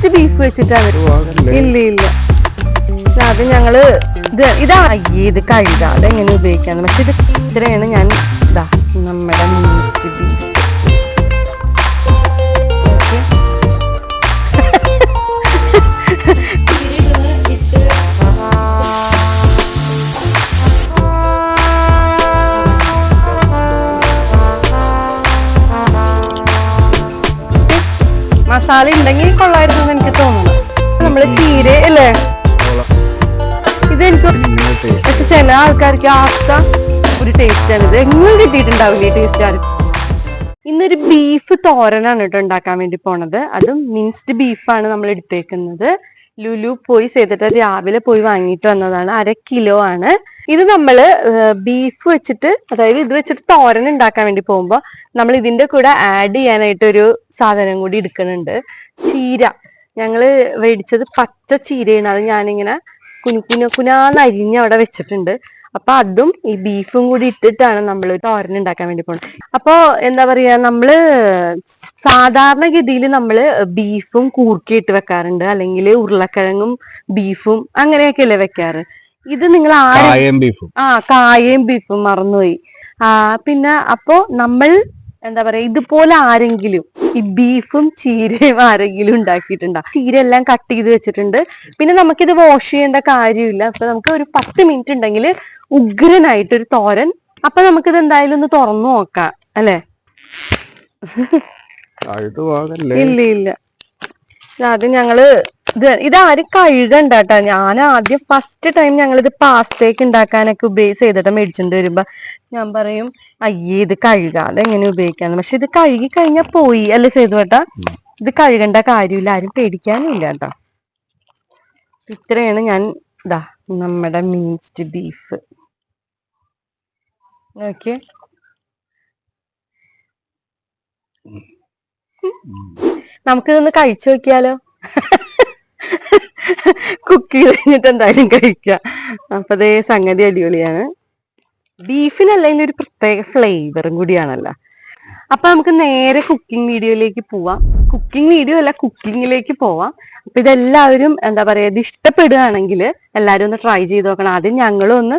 Minced beef വെച്ചിട്ടാ വരുവോ ഇല്ല ഇല്ല. അത് ഞങ്ങൾ ഇത് ഇതാ അയ്യേ ഇത് കഴുകാം അതെങ്ങനെ ഉപയോഗിക്കാന്ന്. പക്ഷെ ഇത് ഇത്രയാണ് ഞാൻ ഇതാ നമ്മുടെ മിൻസ്ഡ് ബീഫ് മസാല ഉണ്ടെങ്കിൽ കൊള്ളായിരുന്നു എന്ന് എനിക്ക് തോന്നുന്നു. നമ്മൾ ചീര അല്ലേ? ഇതെനിക്ക് പക്ഷെ ചില ആൾക്കാർക്ക് ആസ്ത ഒരു ടേസ്റ്റ് ആണ്. ഇത് എങ്ങും കിട്ടിയിട്ടുണ്ടാവില്ല ഈ ടേസ്റ്റ് ആണ് ഇന്നൊരു ബീഫ് തോരനാണ് കേട്ടോ ഉണ്ടാക്കാൻ വേണ്ടി പോണത്. അതും മിൻസ്ഡ് ബീഫാണ് നമ്മൾ എടുത്തേക്കുന്നത്. ലുലു പോയി ചെയ്തിട്ട് രാവിലെ പോയി വാങ്ങിയിട്ട് വന്നതാണ്. അര കിലോ ആണ്. ഇത് നമ്മൾ ബീഫ് വെച്ചിട്ട് അതായത് ഇത് വെച്ചിട്ട് തോരൻ ഉണ്ടാക്കാൻ വേണ്ടി പോകുമ്പോൾ നമ്മൾ ഇതിന്റെ കൂടെ ആഡ് ചെയ്യാനായിട്ട് ഒരു സാധനം കൂടി എടുക്കുന്നുണ്ട്. ചീര. ഞങ്ങൾ മേടിച്ചത് പച്ച ചീരയാണ്. അത് ഞാനിങ്ങനെ കുനി കുനി കുനാന്ന് അരിഞ്ഞ് അവിടെ വെച്ചിട്ടുണ്ട്. അപ്പൊ അതും ഈ ബീഫും കൂടി ഇട്ടിട്ടാണ് നമ്മൾ തോരൻ ഉണ്ടാക്കാൻ വേണ്ടി പോണത്. അപ്പൊ എന്താ പറയാ നമ്മൾ സാധാരണഗതിയിൽ നമ്മൾ ബീഫും കൂർക്കയിട്ട് വെക്കാറുണ്ട്. അല്ലെങ്കിൽ ഉരുളക്കിഴങ്ങും ബീഫും അങ്ങനെയൊക്കെ അങ്ങനെയൊക്കെയല്ലേ വെക്കാറ്? ഇത് നിങ്ങൾ ആ കായയും ബീഫും മറന്നുപോയി. ആ പിന്നെ അപ്പോ നമ്മൾ എന്താ പറയാ ഇതുപോലെ ആരെങ്കിലും ഈ ബീഫും ചീരയും ആരെങ്കിലും ഉണ്ടാക്കിയിട്ടുണ്ടോ? ചീര എല്ലാം കട്ട് ചെയ്ത് വെച്ചിട്ടുണ്ട്. പിന്നെ നമുക്കിത് വാഷ് ചെയ്യേണ്ട കാര്യമില്ല. അപ്പൊ നമുക്ക് ഒരു പത്ത് മിനിറ്റ് ഉണ്ടെങ്കിൽ ഉഗ്രനായിട്ട് ഒരു തോരൻ. അപ്പൊ നമുക്കിത് എന്തായാലും ഒന്ന് തുറന്നു നോക്കാം അല്ലെ? ഇല്ല ഇല്ല. അത് ഞങ്ങൾ ഇത് ഇതാരും കഴുകണ്ട കേട്ടോ ഞാൻ ആദ്യം ഫസ്റ്റ് ടൈം ഞങ്ങൾ ഇത് പാസ്തേക്ക് ഉണ്ടാക്കാനൊക്കെ ഉപയോഗിച്ച് ചെയ്തിട്ട് മേടിച്ചിട്ട് വരുമ്പോ ഞാൻ പറയും അയ്യേ ഇത് കഴുകാതെ എങ്ങനെ ഉപയോഗിക്കാന്ന്? പക്ഷെ ഇത് കഴുകി കഴിഞ്ഞാ പോയി. അല്ലേ ചെയ്തു കേട്ടാ ഇത് കഴുകേണ്ട കാര്യമില്ല. ആരും പേടിക്കാനില്ല കേട്ടോ. ഇത്രയാണ് ഞാൻ ഇതാ നമ്മുടെ മീൻസ്ഡ് ബീഫ് ഓക്കെ നമുക്കിതൊന്ന് കഴിച്ചു നോക്കിയാലോ? കുക്ക് ചെയ്ത് കഴിഞ്ഞിട്ട് എന്തായാലും കഴിക്കാം അപ്പൊ അതേ സംഗതി അടിപൊളിയാണ്. ബീഫിനല്ലെങ്കിൽ ഒരു പ്രത്യേക ഫ്ലേവറും കൂടിയാണല്ലോ. അപ്പൊ നമുക്ക് നേരെ കുക്കിംഗ് വീഡിയോയിലേക്ക് പോവാം. കുക്കിംഗ് വീഡിയോ അല്ല കുക്കിങ്ങിലേക്ക് പോവാം. അപ്പൊ ഇതെല്ലാവരും എന്താ പറയാ ഇത് ഇഷ്ടപ്പെടുകയാണെങ്കിൽ എല്ലാവരും ഒന്ന് ട്രൈ ചെയ്ത് നോക്കണം. ആദ്യം ഞങ്ങളും ഒന്ന്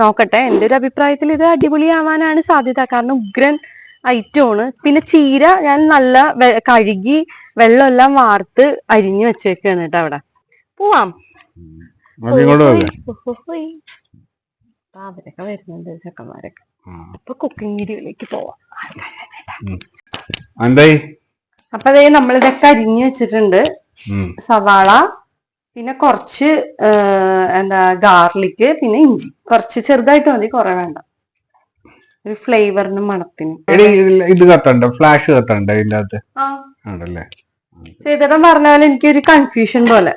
നോക്കട്ടെ. എന്റെ ഒരു അഭിപ്രായത്തിൽ ഇത് അടിപൊളിയാവാനാണ് സാധ്യത. കാരണം ഉഗ്രൻ ഐറ്റമാണ്. പിന്നെ ചീര ഞാൻ നല്ല കഴുകി വെള്ളമെല്ലാം വാർത്ത് അരിഞ്ഞു വെച്ചേക്കാണ് കേട്ടോ അവിടെ. പോവാം. അവരൊക്കെ വരുന്നുണ്ട് ചെക്കന്മാരൊക്കെ. അപ്പൊ കുക്കിംഗ് വീഡിയോയിലേക്ക് പോവാം. അപ്പൊ അതേ നമ്മളിതൊക്കെ അരിഞ്ഞു വെച്ചിട്ടുണ്ട്. സവാള പിന്നെ കുറച്ച് എന്താ ഗാർലിക് പിന്നെ ഇഞ്ചി. കുറച്ച് ചെറുതായിട്ട് മതി കുറെ വേണ്ട. ഒരു ഫ്ലേവറിനും മണത്തിനും. ഇത് കത്തണ്ട ഫ്ലാഷ് കത്തണ്ട ഇതിന്റെ ആണല്ലേ? ആണല്ലേ എനിക്ക് ഒരു എനിക്കൊരു കൺഫ്യൂഷൻ പോലെ.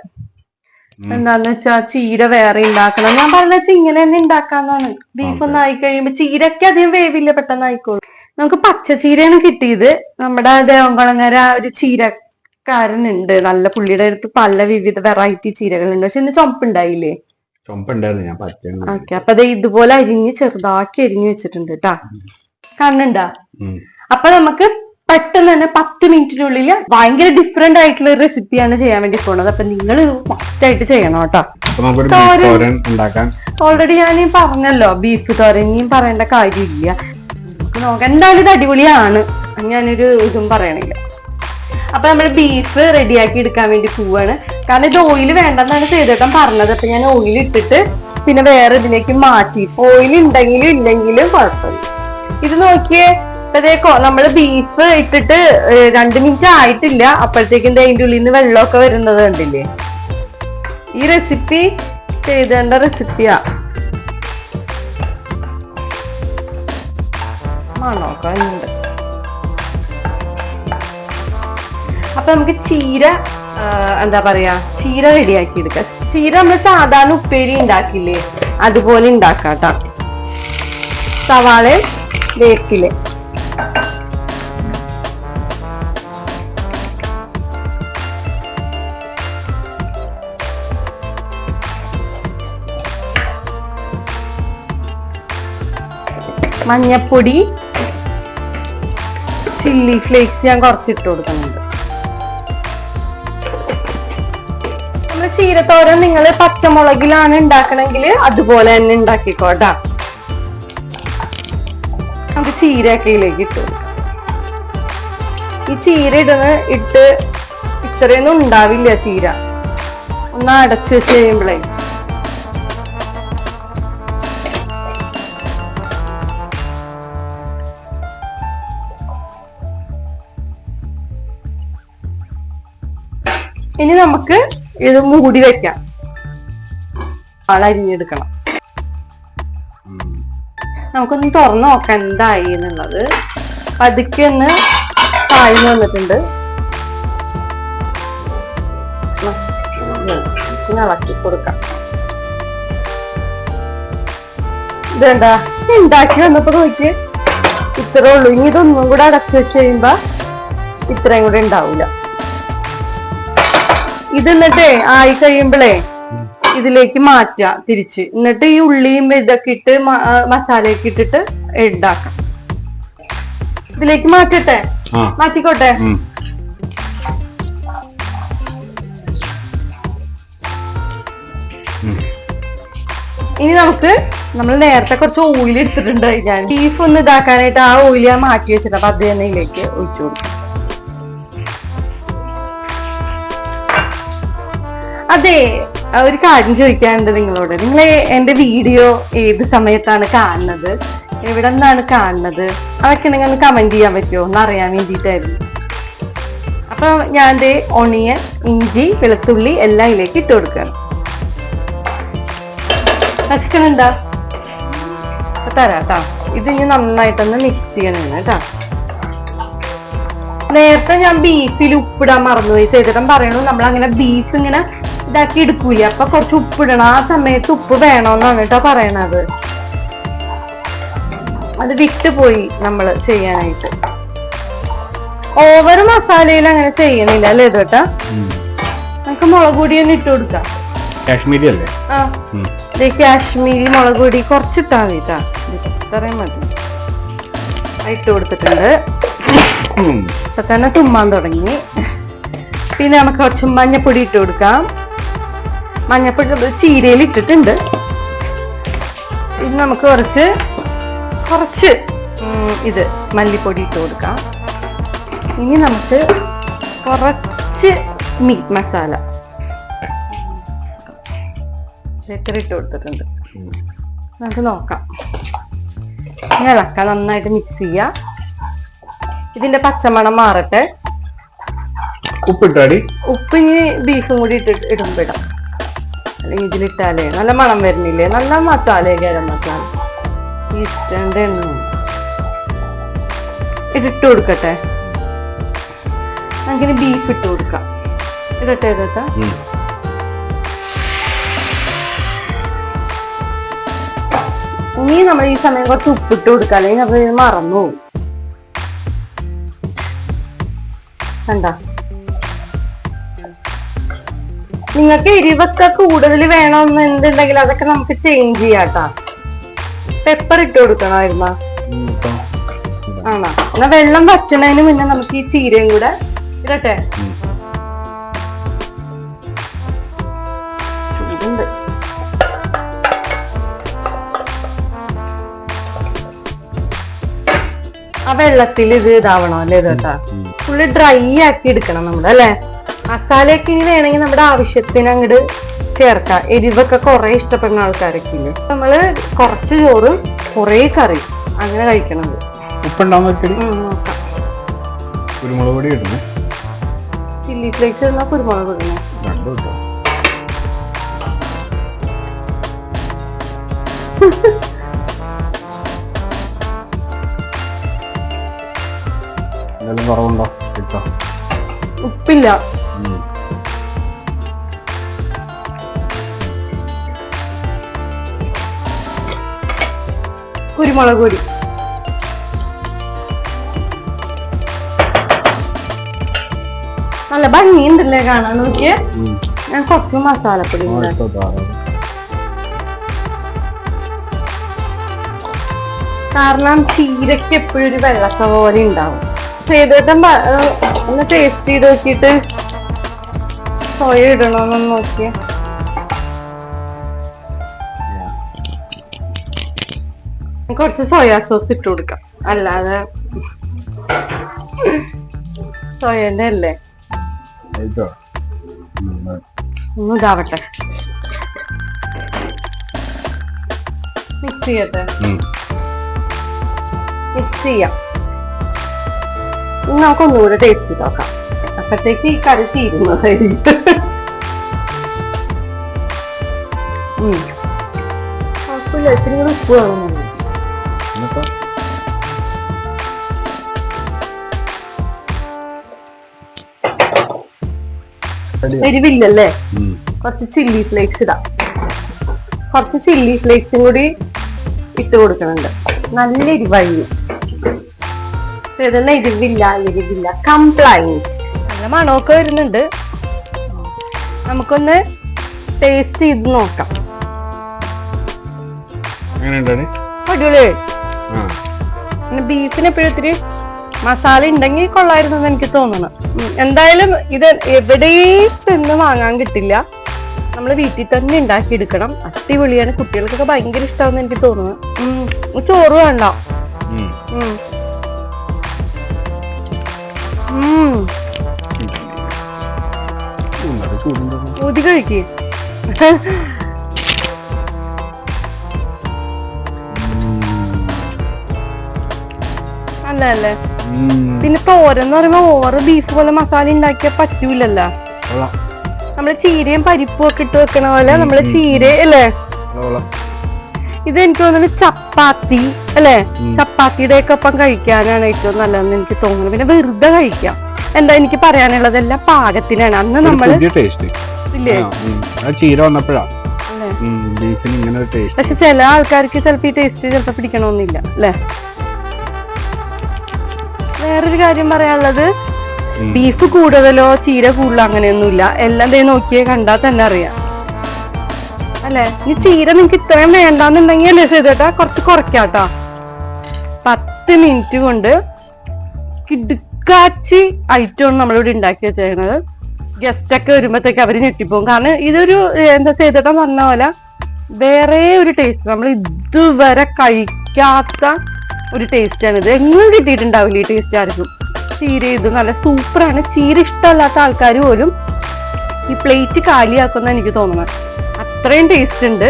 എന്താന്ന് വെച്ചാ ചീര വേറെ ഉണ്ടാക്കണം ഞാൻ പറഞ്ഞ വെച്ചാൽ ഇങ്ങനെ തന്നെ ഉണ്ടാക്കാന്നാണ് ബീഫ് ഒന്ന് ആയി കഴിയുമ്പോ ചീരക്ക് അധികം വേവില്ല പെട്ടെന്ന് ആയിക്കോളും. നമുക്ക് പച്ച ചീരയാണ് കിട്ടിയത്. നമ്മുടെ ദേവംകുളങ്ങര ഒരു ചീരക്കാരനുണ്ട് നല്ല പുള്ളിയുടെ അടുത്ത് പല വിവിധ വെറൈറ്റി ചീരകളുണ്ട്. പക്ഷെ ഇന്ന് ചുമപ്പുണ്ടായില്ലേ ചുമപ്പുണ്ടായിരുന്നു ഞാൻ ഓക്കെ അപ്പൊ അത് ഇതുപോലെ അരിഞ്ഞ് ചെറുതാക്കി അരിഞ്ഞു വെച്ചിട്ടുണ്ട് കേട്ടാ കണ്ണുണ്ടാ അപ്പൊ നമുക്ക് പെട്ടെന്ന് തന്നെ പത്ത് മിനിറ്റിനുള്ളിൽ ഭയങ്കര ഡിഫറെന്റ് ആയിട്ടുള്ള ഒരു റെസിപ്പിയാണ് ചെയ്യാൻ വേണ്ടി പോണത്. അപ്പൊ നിങ്ങൾ മസ്റ്റ് ആയിട്ട് ചെയ്യണം കേട്ടോ. തോരൻ. ഓൾറെഡി ഞാൻ പറഞ്ഞല്ലോ ബീഫ് തോരൻ ഇനിയും പറയേണ്ട കാര്യമില്ല. നമുക്ക് നോക്കാം. എന്തായാലും ഇത് അടിപൊളിയാണ്. ഞാനൊരു ഇതും പറയണില്ല. അപ്പൊ നമ്മൾ ബീഫ് റെഡിയാക്കി എടുക്കാൻ വേണ്ടി പോവാണ്. കാരണം ഇത് ഓയിൽ വേണ്ടെന്നാണ് ചെയ്തേട്ടൻ പറഞ്ഞത്. അപ്പൊ ഞാൻ ഓയിൽ ഇട്ടിട്ട് പിന്നെ വേറെ ഇതിലേക്ക് മാറ്റി. ഓയിൽ ഉണ്ടെങ്കിലും ഇല്ലെങ്കിലും കുഴപ്പമില്ല. ഇത് നോക്കിയേ ഇപ്പതേക്കോ നമ്മൾ ബീഫ് ഇട്ടിട്ട് രണ്ട് മിനിറ്റ് ആയിട്ടില്ല. അപ്പോഴത്തേക്കും ദേ അതിന്റെ ഉള്ളിൽ നിന്ന് വെള്ളമൊക്കെ വരുന്നത് കണ്ടില്ലേ? ഈ റെസിപ്പി ചെയ്തേണ്ട റെസിപ്പിയാ മണമൊക്കെ ഉണ്ട് അപ്പൊ നമുക്ക് ചീര എന്താ പറയാ ചീര റെഡിയാക്കി എടുക്കാം. ചീര നമ്മൾ സാധാരണ ഉപ്പേരി ഉണ്ടാക്കില്ലേ? അതുപോലെ ഉണ്ടാക്കാട്ടാ സവാള വേക്കിൽ മഞ്ഞപ്പൊടി ചില്ലി ഫ്ലേക്സ് ഞാൻ കുറച്ച് ഇട്ട് നമ്മൾ ചീരത്തോരൻ നിങ്ങൾ പച്ചമുളകിലാണ് ഉണ്ടാക്കണമെങ്കിൽ അതുപോലെ തന്നെ ഉണ്ടാക്കിക്കോട്ടാ നമുക്ക് ചീരക്കയിലേക്ക് ഇട്ട്. കൊടുക്കാം ഈ ചീര ഇടുന്ന ഇട്ട് ഇത്രയൊന്നും ഉണ്ടാവില്ല ചീര. ഒന്ന് അടച്ചു വെച്ച് കഴിയുമ്പോഴേ ഇനി നമുക്ക് ഇത് മൂടി വെക്കാം. അളരിഞ്ഞെടുക്കണം നമുക്കൊന്ന് തുറന്നു നോക്കാം എന്തായി എന്നുള്ളത്. പതുക്കെ ഒന്ന് താഴ്ന്നു വന്നിട്ടുണ്ട്. ഇളക്കി കൊടുക്കാം. ഇതെന്താ? ഉണ്ടാക്കി വന്നപ്പോ നോക്കി ഇത്രേ ഉള്ളൂ. ഇനി ഇതൊന്നും കൂടെ അടച്ചു വെച്ച് കഴിയുമ്പോ ഇത്രയും കൂടെ ഉണ്ടാവൂല. ഇത് എന്നിട്ടേ ആയി കഴിയുമ്പോഴേ ഇതിലേക്ക് മാറ്റുക തിരിച്ച്. എന്നിട്ട് ഈ ഉള്ളിയും ഇതൊക്കെ ഇട്ട് മസാലയൊക്കെ ഇട്ടിട്ട് ഉണ്ടാക്കാം. ഇതിലേക്ക് മാറ്റട്ടെ? മാറ്റിക്കോട്ടെ. ഇനി നമുക്ക് നമ്മൾ നേരത്തെ കുറച്ച് ഓയിൽ എടുത്തിട്ടുണ്ടായി ഞാൻ. ബീഫ് ഒന്ന് ഇതാക്കാനായിട്ട് ആ ഓയിൽ ഞാൻ മാറ്റി വെച്ചിട്ട് അപ്പൊ അത് തന്നെ ഇതിലേക്ക് ഒഴിച്ചു കൊടുക്കും. അതെ ഒരു കാര്യം ചോദിക്കാനുണ്ട് നിങ്ങളോട്. നിങ്ങൾ എന്റെ വീഡിയോ ഏത് സമയത്താണ് കാണുന്നത്? എവിടെ നിന്നാണ് കാണുന്നത്? അതൊക്കെ നിങ്ങൾ കമന്റ് ചെയ്യാൻ പറ്റുമോ? എന്ന് അറിയാൻ വേണ്ടിയിട്ടായിരുന്നു. അപ്പൊ ഞാൻ ഒണിയൻ ഇഞ്ചി വെളുത്തുള്ളി എല്ലാം ഇതിലേക്ക് ഇട്ട് കൊടുക്കണം നശിക്കണുണ്ടാ? തരാട്ടാ ഇത് ഇനി നന്നായിട്ടൊന്ന് മിക്സ് ചെയ്യണം കേട്ടാ. നേരത്തെ ഞാൻ ബീഫിൽ ഉപ്പിടാൻ മറന്നുപോയി. ചേട്ടൻ പറയണു നമ്മൾ അങ്ങനെ ബീഫ് ഇങ്ങനെ ഇതാക്കി എടുക്കൂല? അപ്പൊ കുറച്ച് ഉപ്പിടണം. ആ സമയത്ത് ഉപ്പ് വേണമെന്നാണ് കേട്ടോ പറയണത്. അത് വിട്ടുപോയി നമ്മൾ ചെയ്യാനായിട്ട്. ഓവർ മസാലയിൽ അങ്ങനെ ചെയ്യണില്ല അല്ലേ ചേട്ടാ ഉം. നമുക്ക് മുളക് പൊടി തന്നെ ഇട്ട് കൊടുക്കാം. കാശ്മീരി അല്ലേ? ആ. കാശ്മീരി മുളക് പൊടി കുറച്ചിട്ടാ മതി കേട്ടാ. ഇത്രയും മതി. ഇട്ട് കൊടുത്തിട്ടുണ്ട്. ഇപ്പൊ തന്നെ തുമ്മാൻ തുടങ്ങി. പിന്നെ നമുക്ക് കുറച്ച് മഞ്ഞപ്പൊടി ഇട്ട് കൊടുക്കാം. മഞ്ഞപ്പൊടി ചീരയിൽ ഇട്ടിട്ടുണ്ട്. ഇനി നമുക്ക് കുറച്ച് കുറച്ച് ഇത് മല്ലിപ്പൊടി ഇട്ട് കൊടുക്കാം. ഇനി നമുക്ക് കുറച്ച് മീറ്റ് മസാല. ഇത്ര ഇട്ട് കൊടുത്തിട്ടുണ്ട്? നമുക്ക് നോക്കാം. ഇളക്കാം നന്നായിട്ട് മിക്സ് ചെയ്യാം. ഇതിന്റെ പച്ചമണം മാറട്ടെ. ഉപ്പിട്ടാടി? ഉപ്പ് ഇനി ബീഫും കൂടി ഇട്ട് ഇടുമ്പോ ഇടാം. അല്ലെങ്കിൽ ഇതിലിട്ടാലേ നല്ല മണം വരുന്നില്ലേ? നല്ല മസാല ഗരം മസാല. ഈസ്റ്റേന്റെ എണ്ണ ഇതിട്ട് കൊടുക്കട്ടെ. നമുക്കിനി ബീഫ് ഇട്ട് കൊടുക്കാം. ഇടട്ടെ ഇതട്ടെ. ഉം. ഇനി നമ്മൾ ഈ സമയം കുറച്ച് ഉപ്പിട്ട് കൊടുക്കാം. അല്ലെങ്കിൽ നമ്മൾ മറന്നു കണ്ട? നിങ്ങൾക്ക് എരിവൊക്കെ കൂടുതൽ വേണമെന്ന് എന്തുണ്ടെങ്കിൽ അതൊക്കെ നമുക്ക് ചേഞ്ച് ചെയ്യാട്ടാ. പെപ്പർ ഇട്ട് കൊടുക്കണമായിരുന്ന. ആണോ? എന്നാ വെള്ളം വറ്റണതിന് മുന്നേ നമുക്ക് ഈ ചീരയും കൂടെ ഇടട്ടെ. ചൂടുണ്ട്. ആ വെള്ളത്തിൽ ഇത് ഇതാവണം അല്ലേ ഇതേട്ടാ. ഫുള്ള് ഡ്രൈ ആക്കി എടുക്കണം നമ്മുടെ അല്ലേ? മസാലയൊക്കെ ഇനി വേണമെങ്കിൽ നമ്മുടെ ആവശ്യത്തിന് അങ്ങോട്ട് ചേർക്കാം. എരിവൊക്കെ കുറെ ഇഷ്ടപ്പെടുന്ന ആൾക്കാരൊക്കെ ഇല്ല? നമ്മൾ കുറച്ച് ചോറും കുറെ കറി അങ്ങനെ കഴിക്കണത് ഉപ്പുണ്ടാവും നോക്കാം. കുരുമുളക് പൊടി ഇടുന്നു ചില്ലി ഫ്ലേക്സ് ഇടുന്ന കുരുമുളക് ഇടണേ. എന്തെങ്കിലും കുറവുണ്ടോ? ഇട്ടോ. ഉപ്പില്ല. ഉം. കുരുമുളക് പൊടി നല്ല ഭംഗിയുണ്ടല്ലേ കാണാൻ നോക്കിയേ? ഞാൻ കുറച്ച് മസാലപ്പൊടി കാരണം ചീരക്ക് എപ്പോഴും ഒരു വെള്ളക്ക പോലെ ഉണ്ടാവും. ചെയ്തിട്ടും ഒന്ന് ടേസ്റ്റ് ചെയ്ത് നോക്കിയിട്ട് സോയ ഇടണമെന്നൊന്ന് നോക്കിയേ. കുറച്ച് സോയാ സോസ് ഇട്ട് കൊടുക്കാം. അല്ലാതെ സോയന്റെ അല്ലേ? ഒന്ന് ഇതാവട്ടെ. മിക്സ് ചെയ്യട്ടെ. മിക്സ് ചെയ്യാം. നമുക്ക് ഒന്നുകൂടെ ടേസ്റ്റ് ചെയ്ത് നോക്കാം. അപ്പത്തേക്ക് ഈ കറി തീരുന്നതായിരിക്കും. ഉം. കുഴപ്പമില്ല ഇത്തിരി കൂടെ ഉപ്പ് വേണമെന്നുണ്ട് എരിവില്ലല്ലേ? കുറച്ച് ചില്ലി ഫ്ലേക്സ് ഇടാം. കുറച്ച് ചില്ലി ഫ്ലേക്സും കൂടി ഇട്ട് കൊടുക്കുന്നുണ്ട്. നല്ല എരിവായി. ഇതെന്ന എരിവില്ല എരിവില്ല. കംപ്ലൈന്റ് നല്ല മണമൊക്കെ വരുന്നുണ്ട്. നമുക്കൊന്ന് ടേസ്റ്റ് ചെയ്ത് നോക്കാം. അടിപൊളി ബീഫിന് എപ്പോഴും ഇത്തിരി മസാല ഉണ്ടെങ്കിൽ കൊള്ളായിരുന്നു എന്ന് എനിക്ക് തോന്നുന്നു. എന്തായാലും ഇത് എവിടെയും ചെന്ന് വാങ്ങാൻ കിട്ടില്ല. നമ്മൾ വീട്ടിൽ തന്നെ ഉണ്ടാക്കി എടുക്കണം അടിപൊളിയാണ്. കുട്ടികൾക്കൊക്കെ ഭയങ്കര ഇഷ്ടമാണെന്ന് എനിക്ക് തോന്നുന്നു. ചോറ് വേണ്ട. ഊതി കഴിക്ക്. നല്ലതല്ലേ പിന്നെ തോരെന്ന് പറയുമ്പോ ഓവർ ബീഫ് പോലെ മസാല ഉണ്ടാക്കിയാ പറ്റൂലല്ലോ. നമ്മൾ ചീരയും പരിപ്പും ഒക്കെ ഇട്ട് വെക്കണ പോലെ നമ്മൾ ചീര അല്ലേ? ഇത് എനിക്ക് തോന്നുന്നു ചപ്പാത്തി അല്ലേ. ചപ്പാത്തിയുടെ ഒക്കെ ഒപ്പം കഴിക്കാനാണ് ഏറ്റവും നല്ലതെന്ന് എനിക്ക് തോന്നുന്നു. പിന്നെ വെറുതെ കഴിക്കാം. എന്താ എനിക്ക് പറയാനുള്ളതെല്ലാം പാകത്തിനാണ്. അന്ന് നമ്മൾ നമ്മൾ ഇല്ലേ? ചീര വന്നപ്പോഴാ. പക്ഷെ ചില ആൾക്കാർക്ക് ചിലപ്പോ ഈ ടേസ്റ്റ് ചിലപ്പോ പിടിക്കണമെന്നില്ല അല്ലേ? വേറൊരു കാര്യം പറയാനുള്ളത്. ബീഫ് കൂടുതലോ ചീര കൂടുതലോ അങ്ങനെയൊന്നുമില്ല. എല്ലാം ദേ നോക്കിയേ കണ്ടാൽ തന്നെ അറിയാം. അല്ലെ? ഈ ചീര നിങ്ങക്ക് ഇത്രയും വേണ്ടാന്നുണ്ടെങ്കിൽ അല്ലേ ചെയ്തേട്ടാ? കുറച്ച് കുറയ്ക്കാട്ടോ. പത്ത് മിനിറ്റ് കൊണ്ട് കിടുക്കാച്ചി ഐറ്റമാണ് നമ്മളിവിടെ ഉണ്ടാക്കി വെച്ചേക്കുന്നത് ഗസ്റ്റ് ഒക്കെ വരുമ്പോഴത്തേക്ക് അവർ ഞെട്ടിപ്പോകും കാരണം ഇതൊരു എന്താ ചെയ്തേട്ടാ പറഞ്ഞ പോലെ വേറെ ഒരു ടേസ്റ്റ് നമ്മൾ ഇതുവരെ കഴിക്കാത്ത ഒരു ടേസ്റ്റാണ് ഇത് എങ്ങും കിട്ടിയിട്ടുണ്ടാവില്ല ഈ ടേസ്റ്റ് ആർക്കും. ചീര ഇത് നല്ല സൂപ്പറാണ്. ചീര ഇഷ്ടമല്ലാത്ത ആൾക്കാർ പോലും ഈ പ്ലേറ്റ് കാലിയാക്കുന്ന എനിക്ക് തോന്നുന്നത്. അത്രയും ടേസ്റ്റ് ഉണ്ട്.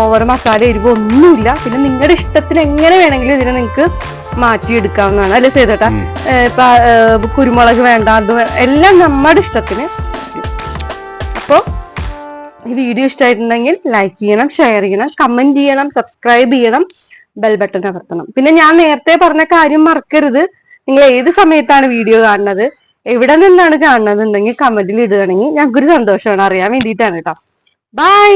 ഓവർ മസാല എരിവ് ഒന്നുമില്ല. പിന്നെ നിങ്ങളുടെ ഇഷ്ടത്തിന് എങ്ങനെ വേണമെങ്കിലും ഇതിനെ നിങ്ങൾക്ക് മാറ്റിയെടുക്കാവുന്നതാണ്. അല്ലെ ചെയ്തേട്ടാ ഇപ്പൊ കുരുമുളക് വേണ്ട അത് എല്ലാം നമ്മുടെ ഇഷ്ടത്തിന്. അപ്പോൾ ഈ വീഡിയോ ഇഷ്ടമായിട്ടുണ്ടെങ്കിൽ ലൈക്ക് ചെയ്യണം ഷെയർ ചെയ്യണം കമന്റ് ചെയ്യണം സബ്സ്ക്രൈബ് ചെയ്യണം. ബെൽ ബട്ടൺ അമർത്തണം. പിന്നെ ഞാൻ നേരത്തെ പറഞ്ഞ കാര്യം മറക്കരുത്. നിങ്ങൾ ഏത് സമയത്താണ് വീഡിയോ കാണുന്നത്? എവിടെ നിന്നാണ് കാണുന്നത് എന്നുണ്ടെങ്കിൽ കമന്റിൽ ഇടുകയാണെങ്കിൽ ഞങ്ങൾക്കൊരു സന്തോഷമാണ്. അറിയാൻ വേണ്ടിയിട്ടാണ് കേട്ടോ ബൈ